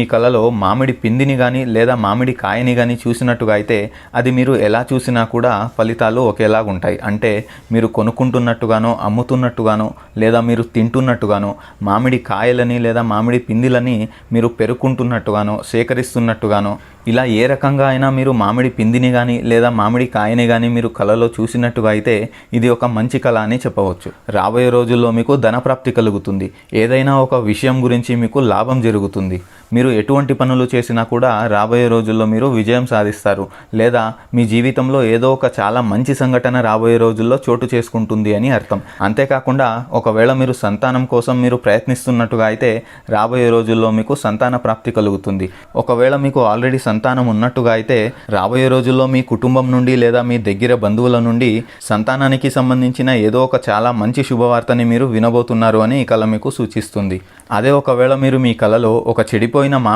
ఈ కళలో మామిడి పిందిని కానీ లేదా మామిడి కాయని కానీ చూసినట్టుగా అయితే అది మీరు ఎలా చూసినా కూడా ఫలితాలు ఒకేలాగా ఉంటాయి అంటే మీరు కొనుక్కుంటున్నట్టుగానో అమ్ముతున్నట్టుగానో లేదా మీరు తింటున్నట్టుగానో మామిడి కాయలని లేదా మామిడి పిందిలని మీరు పెరుక్కుంటున్నట్టుగానో సేకరిస్తున్నట్టుగానో ఇలా ఏ రకంగా అయినా మీరు మామిడి పిందిని కానీ లేదా మామిడి కాయని కానీ మీరు కళలో చూసినట్టుగా అయితే ఇది ఒక మంచి కళ అని చెప్పవచ్చు. రాబోయే రోజుల్లో మీకు ధనప్రాప్తి కలుగుతుంది. ఏదైనా ఒక విషయం గురించి మీకు లాభం జరుగుతుంది. మీరు ఎటువంటి పనులు చేసినా కూడా రాబోయే రోజుల్లో మీరు విజయం సాధిస్తారు. లేదా మీ జీవితంలో ఏదో ఒక చాలా మంచి సంఘటన రాబోయే రోజుల్లో చోటు చేసుకుంటుంది అని అర్థం. అంతేకాకుండా ఒకవేళ మీరు సంతానం కోసం మీరు ప్రయత్నిస్తున్నట్టుగా అయితే రాబోయే రోజుల్లో మీకు సంతాన ప్రాప్తి కలుగుతుంది. ఒకవేళ మీకు ఆల్రెడీ సంతానం ఉన్నట్టుగా అయితే రాబోయే రోజుల్లో మీ కుటుంబం నుండి లేదా మీ దగ్గర బంధువుల నుండి సంతానానికి సంబంధించిన ఏదో ఒక చాలా మంచి శుభవార్తని మీరు వినబోతున్నారు అని ఈ కళ మీకు సూచిస్తుంది. అదే ఒకవేళ మీరు మీ కళలో ఒక చెడిపో మా